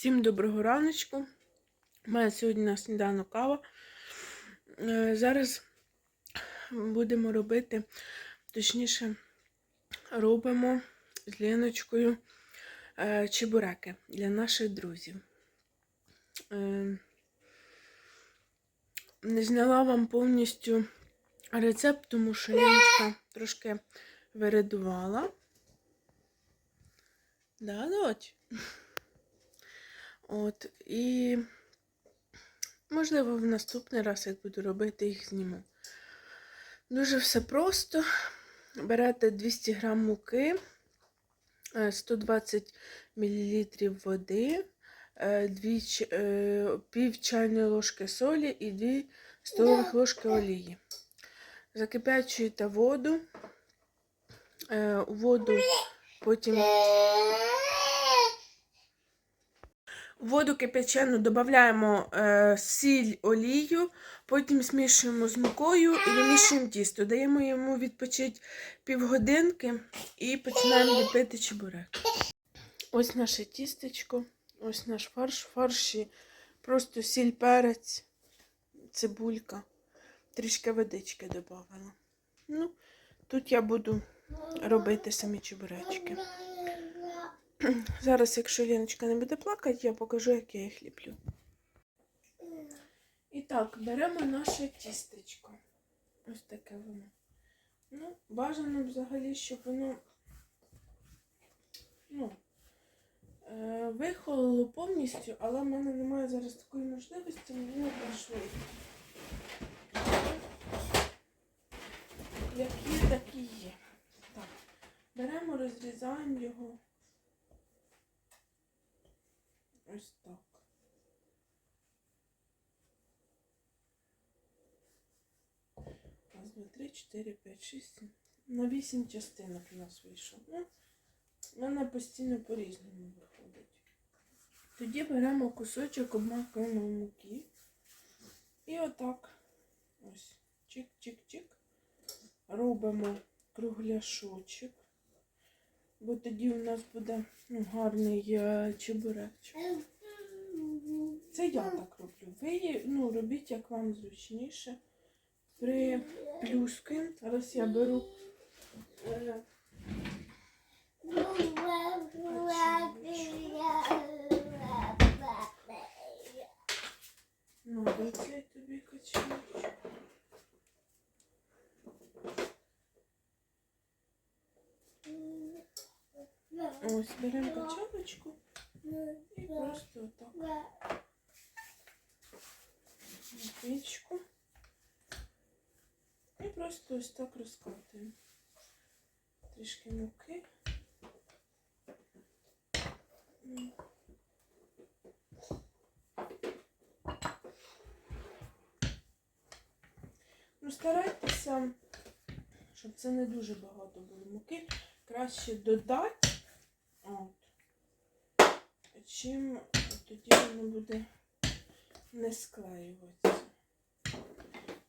Всім доброго раночку. У мене сьогодні на сніданок кава. Е, Зараз будемо робити, точніше, робимо з Леночкою е, чебуреки для наших друзів. Е, Не зняла вам повністю рецепт, тому що Леночка трошки виридувала. Да, дочь? От, і, можливо, в наступний раз, як буду робити, їх зніму. Дуже все просто. Берете 200 г муки, е, 120 мл води, е, дві е, пів чайної ложки солі і 2 столових ложки олії. Закипячуєте воду, е, у воду потім Воду кипячену додаємо е, сіль, олію, потім змішуємо з мукою і вимішуємо тісто. Даємо йому відпочити півгодинки і починаємо ліпити чебурек. Ось наше тістечко, ось наш фарш. Фарші просто сіль, перець, цибулька, трішки водички додавала. Ну, тут я буду робити самі чебуречки. Зараз, якщо Леночка не буде плакати, я покажу, як я їх ліплю. І так, беремо наше тістечко. Ось таке воно. Ну, бажано взагалі, щоб воно ну, е, вихололо повністю, але в мене немає зараз такої можливості, мені пройшло. Як є, так і є. Так, беремо, розрізаємо його. Ось так. Раз, два, три, чотири, п'ять, шість. На вісім частинок у нас вийшов. Ну, в мене постійно по-різному виходить. Тоді беремо кусочок обмакуємо муки. І отак. Ось. Чик-чик-чик. Робимо кругляшочок. Бо тоді у нас буде ну, гарний е, чебуречок. Це я так роблю. Ви ну, робіть, як вам зручніше. Приплюскуємо. Зараз я беру. е, Ну, цей тобі качанчик? Ось беремо качаночку і просто отак пічку. І просто ось так розкатуємо. Трішки муки. Ну, старайтеся, щоб це не дуже багато було муки. Краще додати, от, чим тоді воно буде не склеюватися.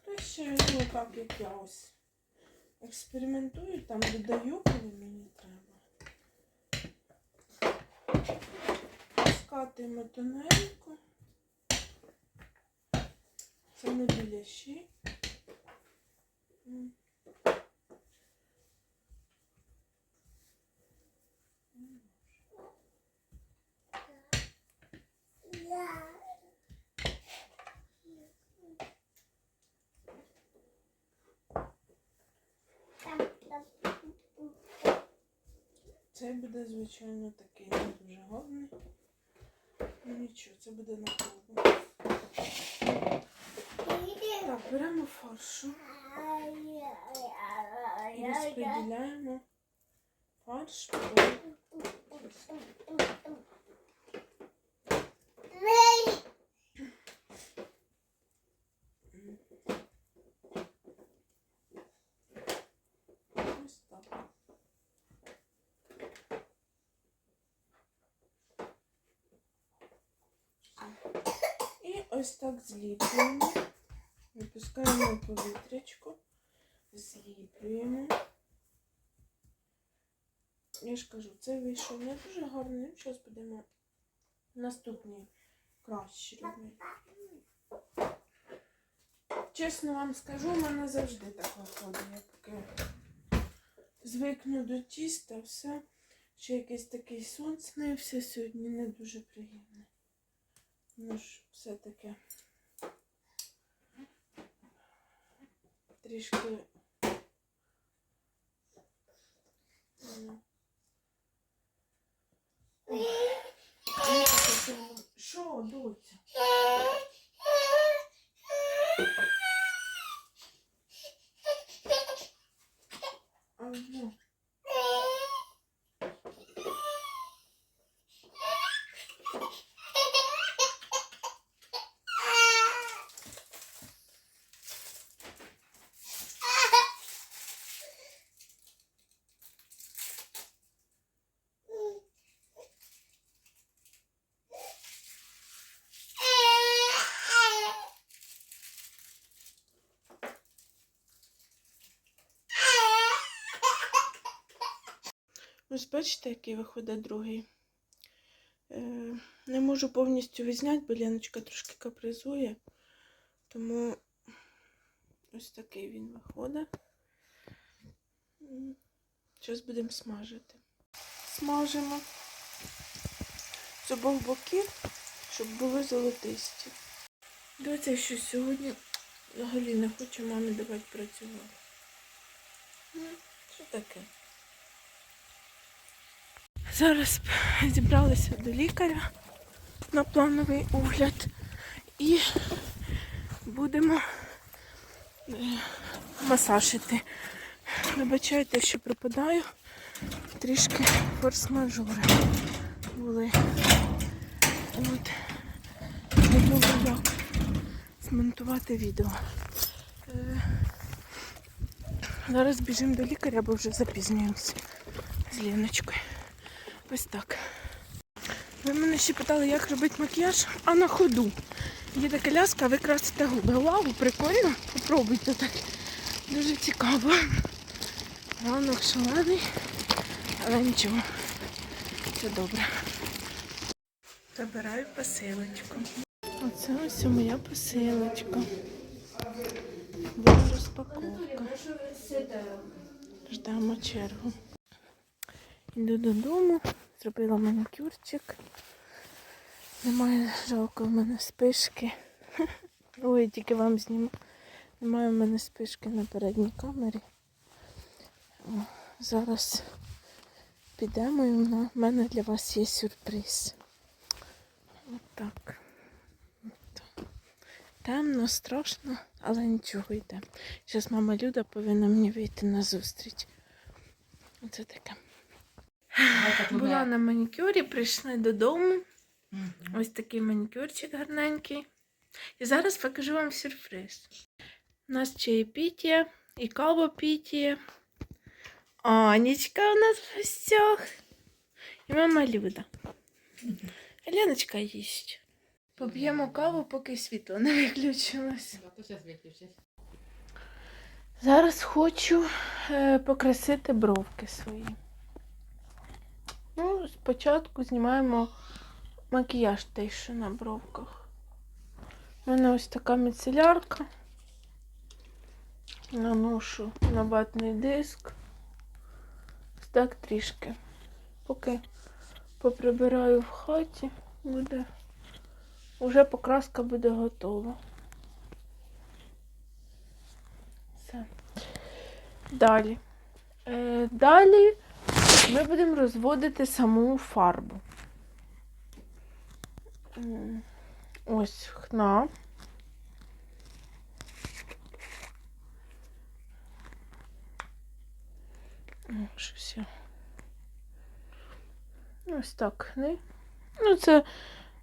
Краще, ну так як я ось експериментую, там додаю, коли мені треба. Скатуємо тоненько. Це не біляші. М. Цей буде, звичайно, такий не дуже гарний. Ну нічого, це буде на полку. Так, беремо фаршу і розподіляємо фарш по ось так. І ось так зліплюємо. Випускаємо повітрячку, зліплюємо. Я ж кажу, це вийшов не дуже гарний. Зараз будемо наступні краще робити. Чесно вам скажу, у мене завжди так виходить. Я поки звикну до тіста, все. Ще якийсь такий сон снився сьогодні, не дуже приємний. Ну все-таки трішки. Що, доця? А, ну. Ось бачите, який виходить другий. Е, не можу повністю відзняти, бо Леночка трошки капризує. Тому ось такий він виходить. Зараз будемо смажити. Смажимо з обох боків, щоб були золотисті. Дивіться, що сьогодні взагалі не хоче мамі давати працювати. Ну, що таке? Зараз зібралися до лікаря на плановий огляд і будемо е, масажити. Вибачайте, що пропадаю. Трішки форс-мажори були. От. Не було як змонтувати відео. Е, Зараз біжимо до лікаря, бо вже запізнюємося з Леночкою. Ось так. Ви мене ще питали, як робити макіяж, а на ходу. Є така ляска, ви красите губи. Вау, прикольно. Попробуйте так. Дуже цікаво. Ранок шалений, але нічого. Все добре. Забираю посилочку. Оце ось моя посилочка. Буде розпаковка. Ждемо чергу. Йду додому, зробила манікюрчик. Немає жалко в мене спишки. Ой, тільки вам зніму. Немає в мене спишки на передній камері. О, зараз підемо і в мене для вас є сюрприз. Отак. От. Темно, страшно, але нічого йде. Зараз мама Люда повинна мені вийти на зустріч. Оце таке. Була на манікюрі, прийшли додому. Ось такий манікюрчик гарненький. І зараз покажу вам сюрприз. У нас чаєпітія і кавопітія. Анічка у нас в гостях. І мама Люда. Леночка їсть. Поп'ємо каву, поки світло не виключилось. Зараз хочу е, покрасити бровки свої. Ну, спочатку знімаємо макіяж той, що на бровках. У мене ось така міцелярка. Наношу на ватний диск. Так трішки. Поки поприбираю в хаті, буде. Уже покраска буде готова. Все. Далі. Е, далі ми будемо розводити саму фарбу. Ось хна. Щось я. Ось так хни. Ну, це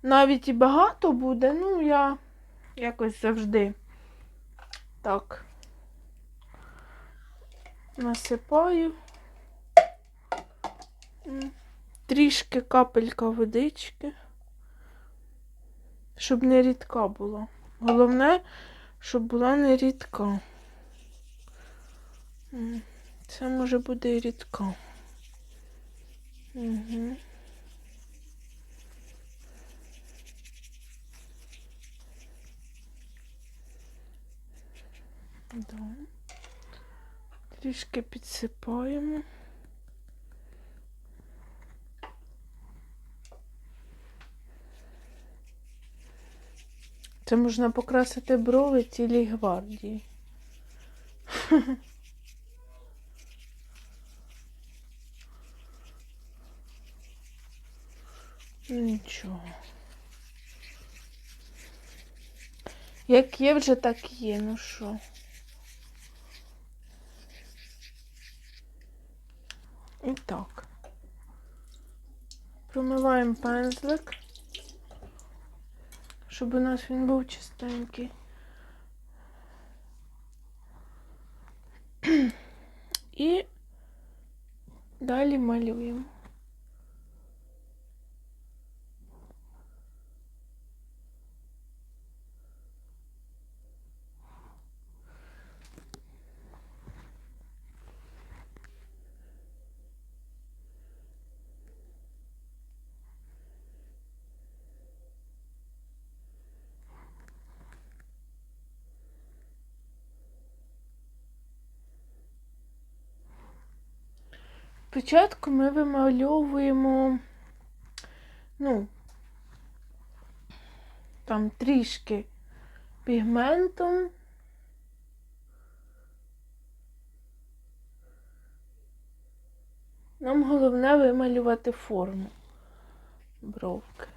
навіть і багато буде, ну я якось завжди так насипаю трішки капелька водички, щоб не рідка була. Головне, щоб була не рідка. Це може бути і рідка. Угу. Да. Трішки підсипаємо. Це можна покрасити брови цілій гвардії. Ну, Нічого. Як є вже, так є, ну що. І так. Промиваємо пензлик, щоб у нас він був чистенький. І далі малюємо. Спочатку ми вимальовуємо, ну, там трішки пігментом. Нам головне вималювати форму бровки.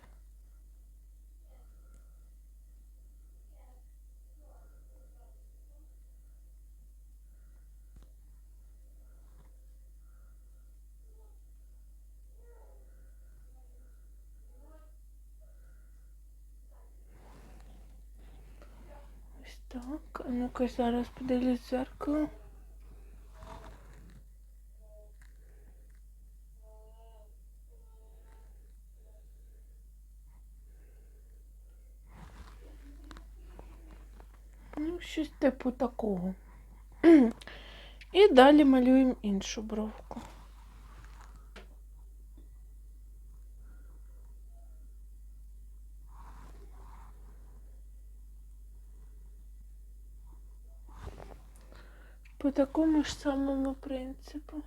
Ось так. А ну-ка зараз подивлюсь в зеркало. Ну, щось типу такого. І далі малюємо іншу бровку. По такому ж самому принципу.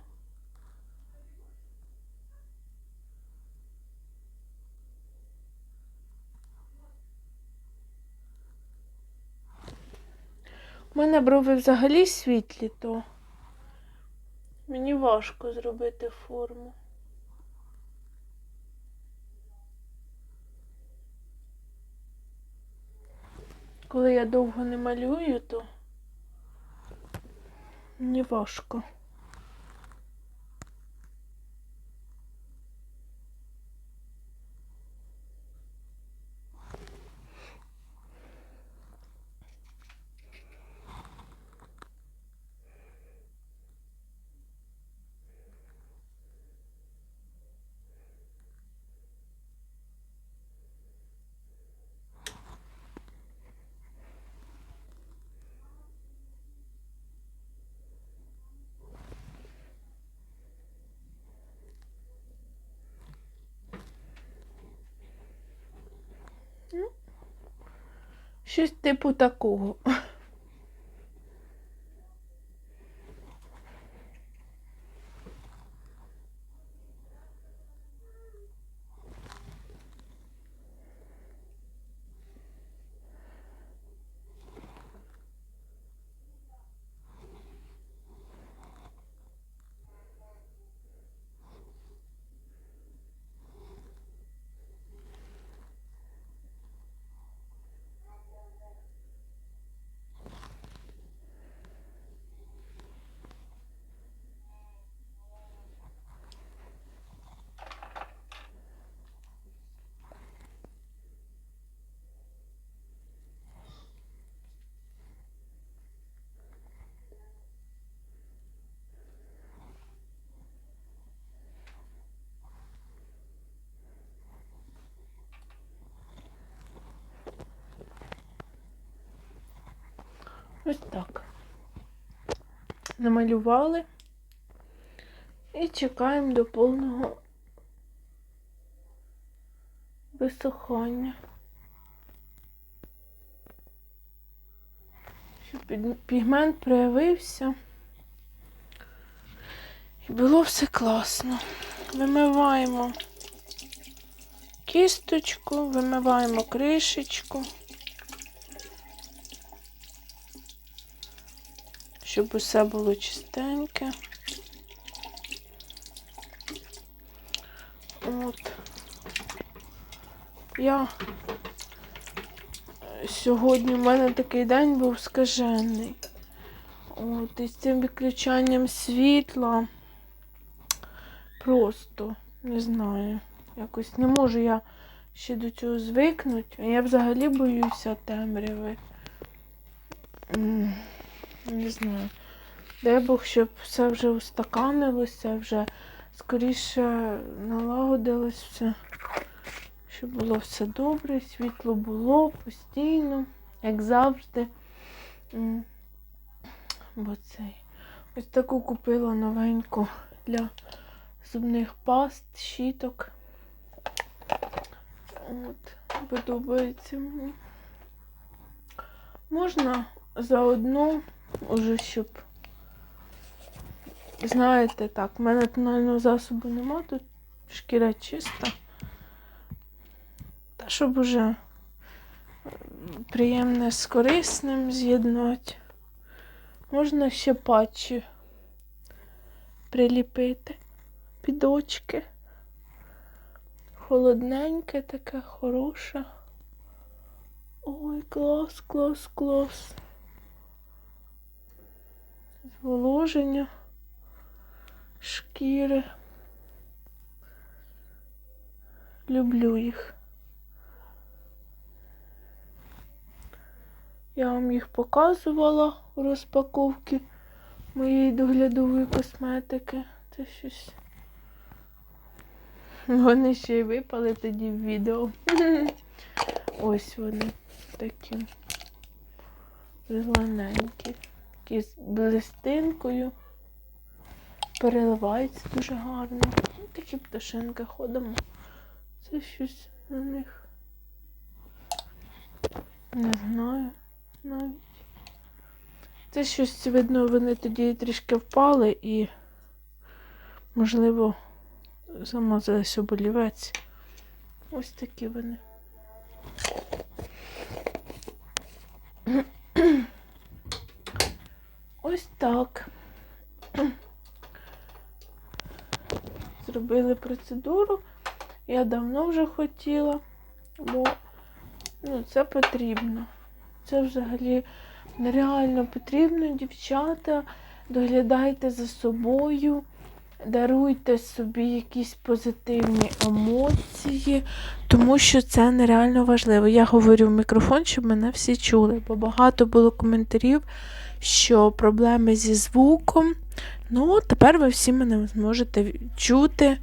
У мене брови взагалі світлі, то мені важко зробити форму. Коли я довго не малюю, то мені Щось типу такого. Ось так. Намалювали і чекаємо до повного висохання. щоб пігмент проявився. І було все класно. Вимиваємо кісточку, вимиваємо кришечку. Щоб усе було чистеньке. От. Я сьогодні в мене такий день був скажений. От, і з цим відключанням світла просто не знаю. Якось не можу я ще до цього звикнути. Я взагалі боюся темряви. Не знаю. Дай Бог, щоб все вже устаканилося, вже скоріше налагодилось все. Щоб було все добре, світло було постійно, як завжди. Бо цей. Ось таку купила новеньку для зубних паст, щіток. От, подобається мені. Можна заодно, уже щоб, знаєте, так, в мене тонального засобу нема, тут шкіра чиста. Та щоб уже приємне з корисним з'єднати. Можна ще патчі приліпити під очки. Холодненьке таке, хороше. Ой, клас, клас, клас. Зволоження шкіри. Люблю їх. Я вам їх показувала у розпаковці моєї доглядової косметики. Це щось. Вони ще й випали тоді в відео. Ось вони такі зелененькі. Такі з блистинкою. Переливаються дуже гарно. Ну, Такі пташинки ходимо. Це щось на них. Не знаю навіть. Це щось, видно, вони тоді трішки впали і, можливо, замазалась оболівець. Ось такі вони. Ось так. Зробили процедуру. Я давно вже хотіла, бо ну, це потрібно. Це взагалі нереально потрібно, дівчата. Доглядайте за собою, даруйте собі якісь позитивні емоції, тому що це нереально важливо. Я говорю в мікрофон, щоб мене всі чули, бо багато було коментарів, що проблеми зі звуком. Ну, тепер ви всі мене зможете чути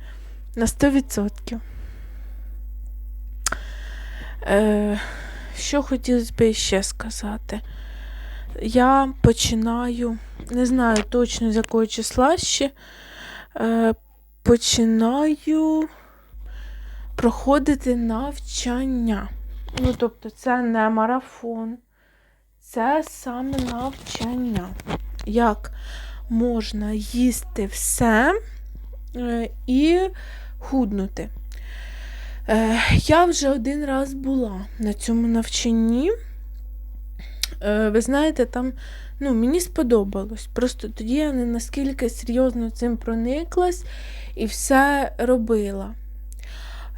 на 100%. Е, що хотілося б ще сказати? Я починаю, не знаю точно з якого числа ще, починаю проходити навчання. Ну, тобто, це не марафон, це саме навчання. Як можна їсти все е, і худнути. Е, Я вже один раз була на цьому навчанні. Е, Ви знаєте, там ну, мені сподобалось. Просто тоді я не наскільки серйозно цим прониклась і все робила.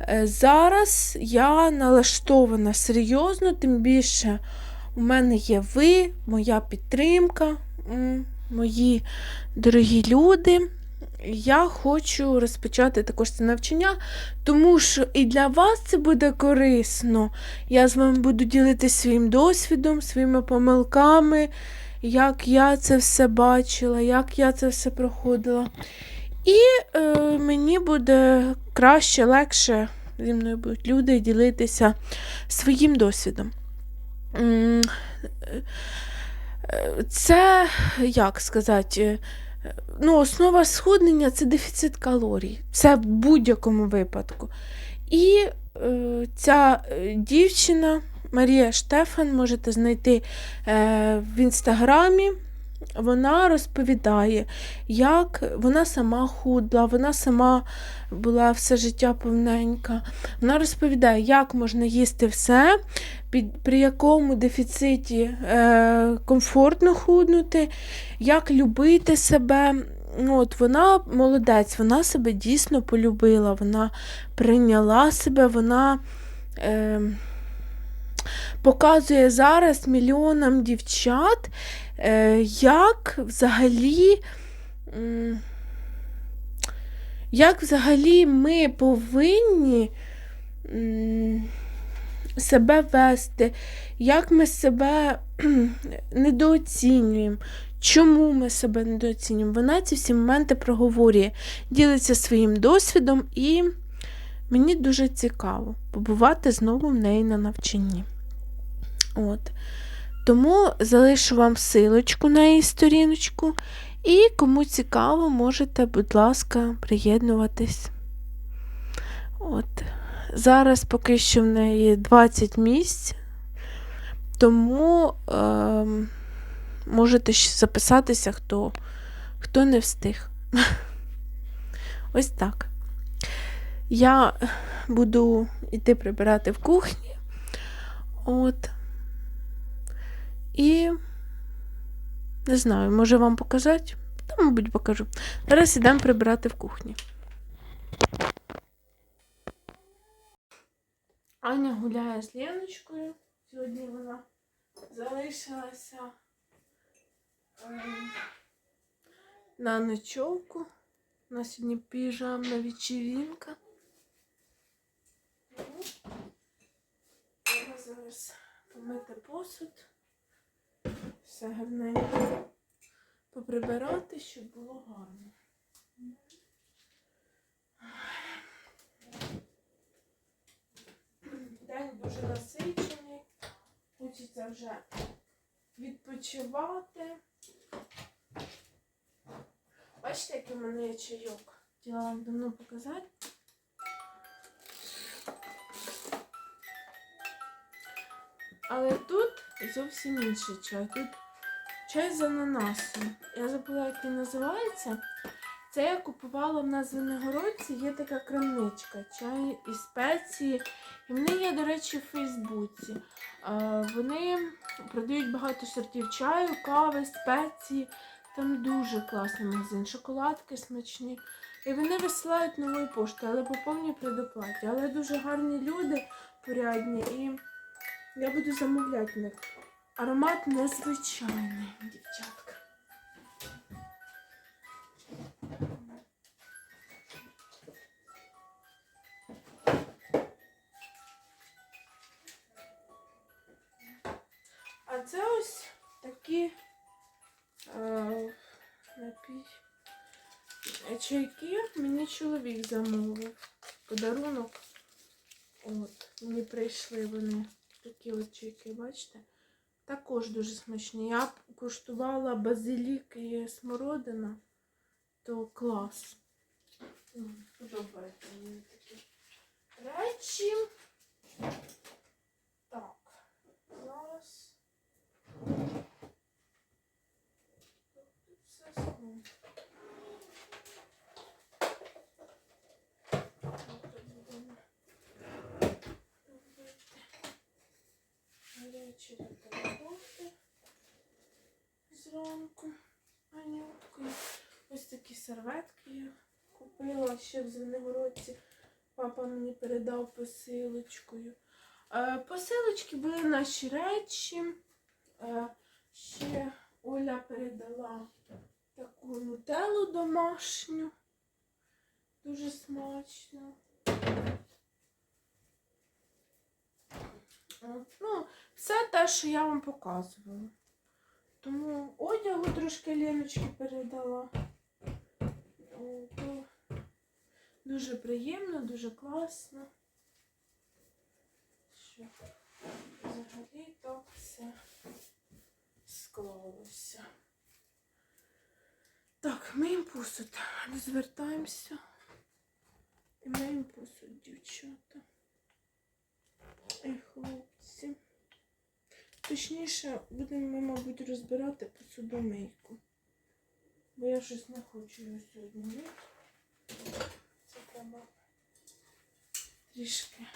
Е, Зараз я налаштована серйозно, тим більше у мене є ви, моя підтримка, мої дорогі люди. Я хочу розпочати також це навчання, тому що і для вас це буде корисно. Я з вами буду ділитися своїм досвідом, своїми помилками, як я це все бачила, як я це все проходила. І е, мені буде краще, легше зі мною будуть люди ділитися своїм досвідом. Е, Це, як сказати, ну, основа схуднення це дефіцит калорій. Це в будь-якому випадку. І е, ця е, дівчина Марія Штефан, можете знайти е, в інстаграмі. Вона розповідає, як вона сама худла, вона сама була все життя повненька. Вона розповідає, як можна їсти все, під, при якому дефіциті е, комфортно худнути, як любити себе. Ну, от вона молодець, вона себе дійсно полюбила, вона прийняла себе, вона е, показує зараз мільйонам дівчат, як взагалі. Як взагалі ми повинні себе вести, як ми себе недооцінюємо, чому ми себе недооцінюємо. Вона ці всі моменти проговорює, ділиться своїм досвідом, і мені дуже цікаво побувати знову в неї на навчанні. От. Тому залишу вам силочку на її сторіночку. І кому цікаво, можете, будь ласка, приєднуватись. От. Зараз поки що в неї 20 місць, тому е, можете записатися, хто, хто не встиг. Ось так. Я буду йти прибирати в кухні. От. І не знаю, може вам показати? Та, мабуть, покажу. Зараз ідемо прибирати в кухні. Аня гуляє з Леночкою. Сьогодні вона залишилася ем, на ночовку. У нас сьогодні піжамна вечеринка. Ну, зараз помити посуд. Все гарненько поприбирати, щоб було гарно. День дуже насичений. Хочеться вже відпочивати. Бачите, який у мене є чайок? Хотіла вам давно показати. Але тут зовсім інший чай. Тут чай з ананасом. Я забула, як він називається. Це я купувала в нас в Виногородці, є така крамничка, чай і спеції. І вони є, до речі, в Фейсбуці. Вони продають багато сортів чаю, кави, спеції. Там дуже класний магазин, шоколадки смачні. І вони висилають новою поштою, але по повній предоплаті. Але дуже гарні люди, порядні. І я буду замовляти них. Аромат незвичайний, дівчатка. А це ось такі е, напій. е, чайки мені чоловік замовив. Подарунок. От, мені прийшли вони. Такі от чайки, бачите? Також дуже смачні. Я куштувала базилік і смородина, то клас. М, Подобаються мені такі речі. Так, зараз. Все знову. Тут будемо робити. Гарячі роботи зранку. Анюткою. Ось такі серветки я купила ще в Звенигородці. Папа мені передав посилочкою. Е, посилочки були наші речі. Е, ще Оля передала таку нутеллу домашню. Дуже смачно. Ну, все те, що я вам показувала. Тому одягу трошки Леночки передала. О, то Дуже приємно, дуже класно. Що взагалі так все склалося. Так, миємо посуд. Розвертаємося. І миємо посуд, дівчата. І хлопці. Точніше, будемо мабуть, розбирати посудомийку. Бо я щось не хочу його сьогодні мити. Це треба трішки